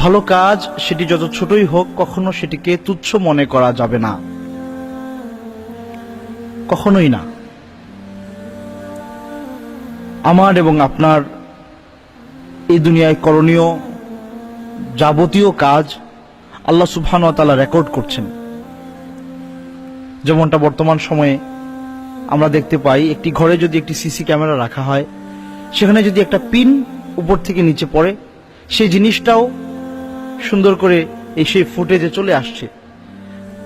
ভালো কাজ সেটি যত ছোটই হোক, কখনো সেটিকে তুচ্ছ মনে করা যাবে না। কখনোই না। আমার এবং আপনার এই দুনিয়ায় করণীয় যাবতীয় কাজ আল্লাহ সুবহান তালা রেকর্ড করছেন। যেমনটা বর্তমান সময়ে আমরা দেখতে পাই, একটি ঘরে যদি একটি সিসি ক্যামেরা রাখা হয়, সেখানে যদি একটা পিন উপর থেকে নিচে পড়ে, সেই জিনিসটাও সুন্দর করে এই সেই ফুটেজে চলে আসছে।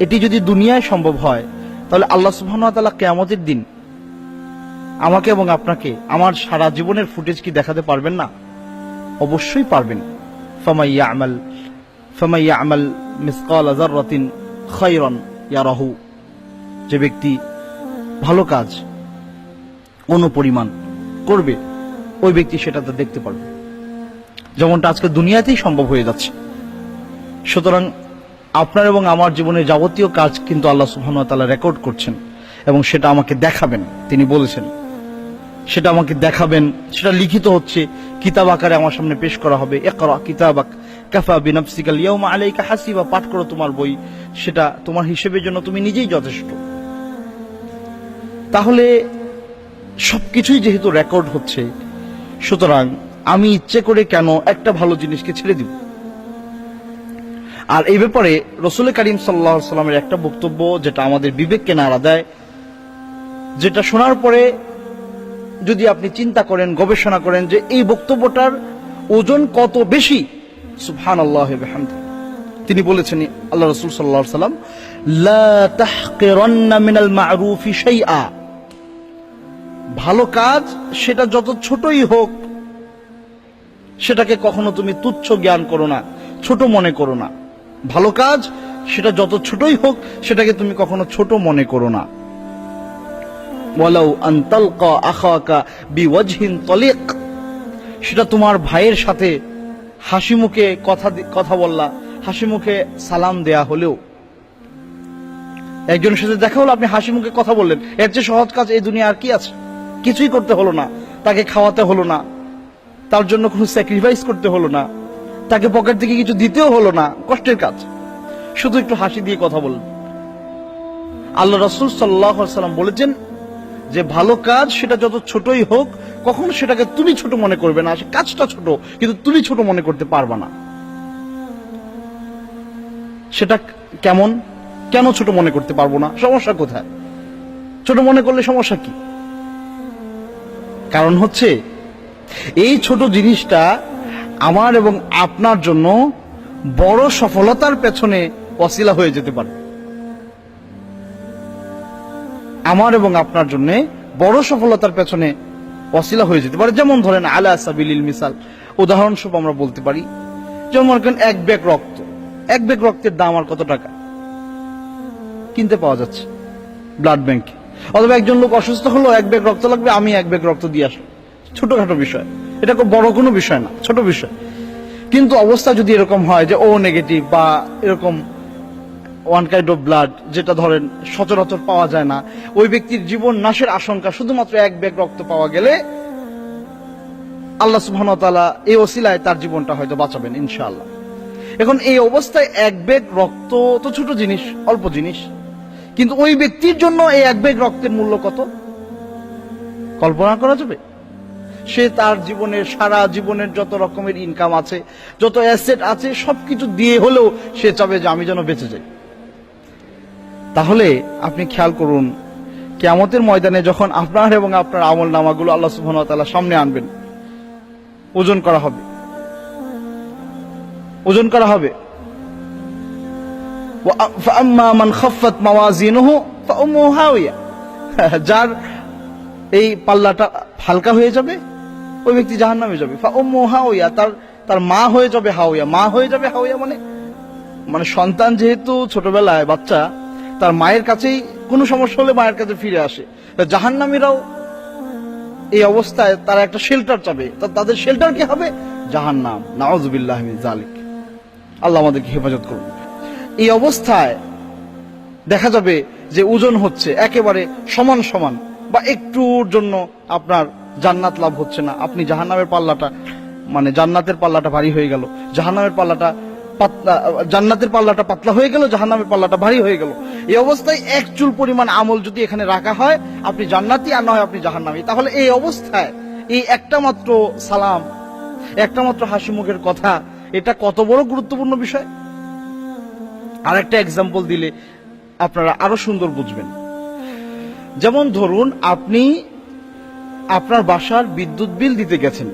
এটি যদি দুনিয়ায় সম্ভব হয়, তাহলে আল্লাহ সুবহান তালা কেয়ামতের দিন আমাকে এবং আপনাকে আমার সারা জীবনের ফুটেজ কি দেখাতে পারবেন না? অবশ্যই পারবেন। ফামাইয়া আমাল ফামাইয়া আমাল মিসকাল আজাররাতিন খৈরন ইয়ারাহু। যে ব্যক্তি ভালো কাজ, অনুপরিমাণ করবে, ওই ব্যক্তি সেটা দেখতে পারবে। যেমনটা আজকে দুনিয়াতেই সম্ভব হয়ে যাচ্ছে। সুতরাং আপনার এবং আমার জীবনের যাবতীয় কাজ কিন্তু আল্লাহ তাআলা রেকর্ড করছেন এবং সেটা আমাকে দেখাবেন, তিনি বলেছেন। সেটা আমাকে দেখাবেন, সেটা লিখিত হচ্ছে, কিতাব আকারে আমার সামনে পেশ করা হবে। হাসিবা, পাঠ করো তোমার বই, সেটা তোমার হিসেবের জন্য তুমি নিজেই যথেষ্ট। তাহলে সবকিছুই যেহেতু রেকর্ড হচ্ছে, সুতরাং আমি ইচ্ছে করে কেন একটা ভালো জিনিসকে ছেড়ে দিব? আর এই ব্যাপারে রসুল করিম সাল্লাহ সাল্লামের একটা বক্তব্য যেটা আমাদের বিবেককে নাড়া দেয়, যেটা শোনার পরে যদি আপনি চিন্তা করেন, গবেষণা করেন যে এই বক্তব্যটার ওজন কত বেশি সুবহান আল্লাহ তিনি বলেছেন, আল্লাহ রসুল সাল্লাহ সাল্লাম ভালো কাজ সেটা যত ছোটই হোক, সেটাকে কখনো তুমি তুচ্ছ জ্ঞান করো না, ছোট মনে করো না। ভালো কাজ, সেটা যত ছোটই হোক, সেটাকে তুমি কখনো ছোট মনে করো না। সেটা তোমার ভাইয়ের সাথে হাসি মুখে কথা কথা বললা, হাসি মুখে সালাম দেয়া হলেও। একজনের সাথে দেখা হলো, আপনি হাসি মুখে কথা বললেন। এর চেয়ে সহজ কাজ এই দুনিয়া আর কি আছে? কিছুই করতে হলো না, তাকে খাওয়াতে হলো না, তার জন্য কোনো স্যাক্রিফাইস করতে হলো না। তাকে পকেট থেকে কিছু দিতেও হলো না। কষ্টের কাজ। শুধু একটু হাসি দিয়ে কথা বললেন আল্লাহ রসুল সাল্লাম বলেছেন যে, ভালো কাজ সেটা যত ছোটই হোক, কখনো সেটাকে তুমি ছোট মনে করবে না। সে কাজটা ছোট, কিন্তু তুমি ছোট মনে করতে পারবা না। সেটা কেমন? কেন ছোট মনে করতে পারব না? সমস্যা কোথায়? ছোট মনে করলে সমস্যা কি? কারণ হচ্ছে, এই ছোট জিনিসটা আমার এবং আপনার জন্য বড় সফলতার পেছনে অশিলা হয়ে যেতে পারে। আমার এবং আপনার জন্য বড় সফলতার পেছনে অশিলা হয়ে যেতে পারে। যেমন ধরেন, আলা সাবিলিল মিসাল। উদাহরণস্বরূপ আমরা বলতে পারি, যেমন মনে করেন, এক ব্যাগ রক্ত। এক ব্যাগ রক্তের দাম আর কত টাকা? কিনতে পাওয়া যাচ্ছে, ব্লাড ব্যাংকে। অথবা একজন লোক অসুস্থ হলো, এক ব্যাগ রক্ত লাগবে, আমি এক ব্যাগ রক্ত দিয়ে আসলাম। ছোটখাটো বিষয়। এটা খুব বড় কোনো বিষয় না, ছোট বিষয়। কিন্তু অবস্থা যদি এরকম হয় যে ও নেগেটিভ বা এরকম ওয়ান কাইন্ড অফ ব্লাড যেটা ধরেন সচরাচর পাওয়া যায় না, ওই ব্যক্তির জীবন নাশের আশঙ্কা শুধুমাত্র এক ব্যাগ রক্ত পাওয়া গেলে আল্লাহ সুবহান তাআলা এই ওসিলায় তার জীবনটা হয়তো বাঁচাবেন, ইনশাআল্লাহ। এখন এই অবস্থায় এক ব্যাগ রক্ত তো ছোট জিনিস, অল্প জিনিস। কিন্তু ওই ব্যক্তির জন্য এই এক ব্যাগ রক্তের মূল্য কত? কল্পনা করা যাবে? সে তার জীবনের সারা জীবনের যত রকমের ইনকাম আছে, যত অ্যাসেট আছে সব কিছু দিয়ে হলেও সে চাবে যে আমি যেন বেঁচে যাই। তাহলে আপনি খেয়াল করুন, কেয়ামতের ময়দানে যখন আপনার এবং আপনার আমল নামাগুলো আল্লাহ সুবাহ সামনে আনবেন, ওজন করা হবে। ওজন করা হবে। হ্যাঁ, যার এই পাল্লাটা হালকা হয়ে যাবে ওই ব্যক্তি জাহান নামে যাবে হাওয়া তার তার মা হয়ে যাবে হাওয়া মা হয়ে যাবে হাওয়া মানে? মানে সন্তান যেহেতু ছোটবেলায় বাচ্চা, তার মায়ের কাছেই কোনো সমস্যা হলে মায়ের কাছে ফিরে আসে। জাহান্নামীরাও এই অবস্থায় তারা একটা শেল্টার চাবে। তাদের শেল্টার কি হবে? জাহান্নাম। নাউজুবিল্লাহ মিন জালিক আল্লাহ আমাদেরকে হেফাজত করুন। এই অবস্থায় দেখা যাবে যে ওজন হচ্ছে একেবারে সমান সমান বা একটুর জন্য আপনার জান্নাত লাভ হচ্ছে না। আপনি জাহান্নামের পাল্লাটা মানে জান্নাতের পাল্লাটা ভারী হয়ে গেল। জাহান্নামের পাল্লাটা পাতলা, জান্নাতের পাল্লাটা পাতলা হয়ে গেল, জাহান্নামের পাল্লাটা ভারী হয়ে গেল। এই অবস্থায় এক চুল পরিমাণ আমল যদি এখানে রাখা হয়, আপনি জান্নাতি আর না হয় আপনি জাহান্নামি। তাহলে এই অবস্থায় এই একটা মাত্র সালাম, একটা মাত্র হাসি মুখের কথা, এটা কত বড় গুরুত্বপূর্ণ বিষয়? আর একটা এক্সাম্পল দিলে আপনারা আরও সুন্দর বুঝবেন। যেমন ধরুন, আপনি আপনার বাসার বিদ্যুৎ বিল দিতে গেছেন।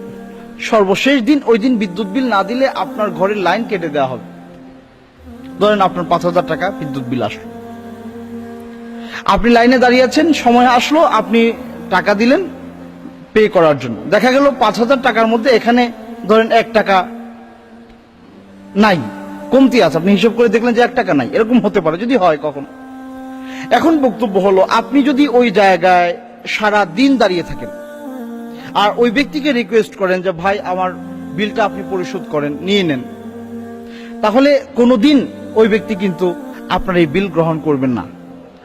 সর্বশেষ দিন ওই দিন বিদ্যুৎ বিল না দিলে আপনার ঘরের লাইন কেটে দেওয়া হবে। ধরেন আপনার পাঁচ হাজার টাকা বিদ্যুৎ বিল আসলো। আপনি লাইনে দাঁড়িয়ে আছেন, সময় আসলো, আপনি টাকা দিলেন পে করার জন্য। দেখা গেল পাঁচ হাজার টাকার মধ্যে এখানে ধরেন এক টাকা নাই, কমতি আছে। আপনি হিসাব করে দেখলেন যে এক টাকা নাই। এরকম হতে পারে, যদি হয় কখন। এখন বক্তব্য হলো, আপনি যদি ওই জায়গায় সারা দিন দাঁড়িয়ে থাকেন আর ওই ব্যক্তিকে রিকোয়েস্ট করেন যে, ভাই, আমার বিলটা আপনি পরিশোধ করেন, নিয়ে নেন। তাহলে কোনোদিন ওই ব্যক্তি কিন্তু আপনার এই বিল গ্রহণ করবেন না।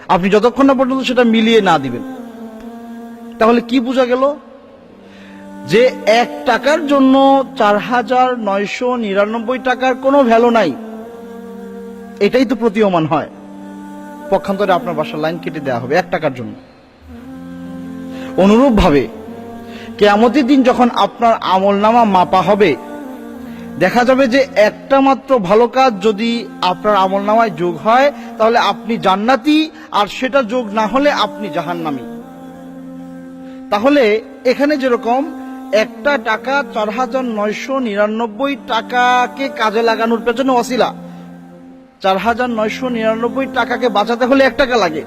আপনি যতক্ষণ না পর্যন্ত সেটা মিলিয়ে না দিবেন। তাহলে কি বোঝা গেল? যে এক টাকার জন্য চার হাজার নয়শো নিরানব্বই টাকার কোনো ভ্যালু নাই। এটাই তো প্রতীয়মান হয়। পক্ষান্তরে আপনার বাসার লাইন কেটে দেওয়া হবে এক টাকার জন্য। অনুরূপ কেয়ামতের দিন যখন আপনার আমল নামা মাপা হবে, দেখা যাবে যে একটা মাত্র ভালো কাজ যদি আপনার আমল নামায় যোগ হয়, তাহলে আপনি জান্নাতি, আর সেটা যোগ না হলে আপনি জাহান্নামী। তাহলে এখানে যেরকম একটা টাকা চার হাজার নয়শো নিরানব্বই টাকাকে কাজে লাগানোর পেছনে অসিলা চার হাজার নয়শো নিরানব্বই টাকাকে বাঁচাতে হলে এক টাকা লাগে।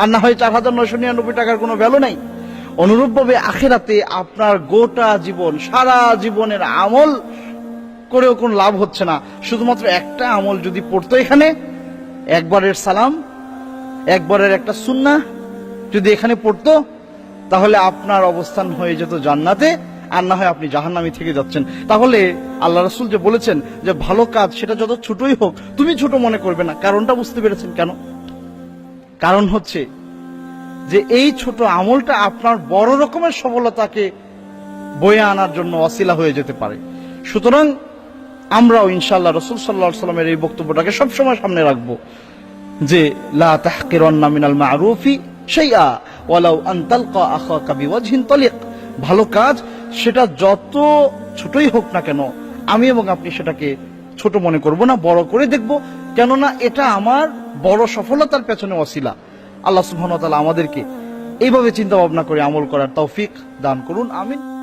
আর না হয় চার হাজার নয়শো নিরানব্বই টাকার কোনো ভ্যালু নাই। অনুরূপভাবে আখেরাতে আপনার গোটা জীবন, সারা জীবনের আমল করেও কোনো লাভ হচ্ছে না। শুধুমাত্র একটা আমল যদি পড়তো এখানে, একবারের সালাম, একবারের একটা সুন্না যদি এখানে পড়তো, তাহলে আপনার অবস্থান হয়ে যেত জান্নাতে, আর না হয় আপনি জাহান্নামি থেকে যাচ্ছেন। তাহলে আল্লাহ রসুল যে বলেছেন যে ভালো কাজ সেটা যত ছোটই হোক, তুমি ছোট মনে করবে না। কারণটা বুঝতে পেরেছেন কেন? কারণ হচ্ছে যে এই ছোট আমলটা আপনার বড় রকমের সফলতাকে বয়ে আনার জন্য অসিলা হয়ে যেতে পারে। সুতরাং আমরাও ইনশাল্লাহ রসুল সাল্লাহ সাল্লামের এই বক্তব্যটাকে সবসময় সামনে রাখব যে, লা তাহকিরান্না মিনাল মারুফি শাইআ ওয়ালাউ আন তালকা আখাকা বিওয়াজহিন তালিক। ভালো কাজ, সেটা যত ছোটই হোক না কেন, আমি এবং আপনি সেটাকে ছোট মনে করব না, বড় করে দেখব, কেননা এটা আমার বড় সফলতার পেছনে অসিলা আল্লাহ সুহান ওয়া আমাদেরকে এইভাবে চিন্তা ভাবনা করে আমল করার তৌফিক দান করুন আমিন।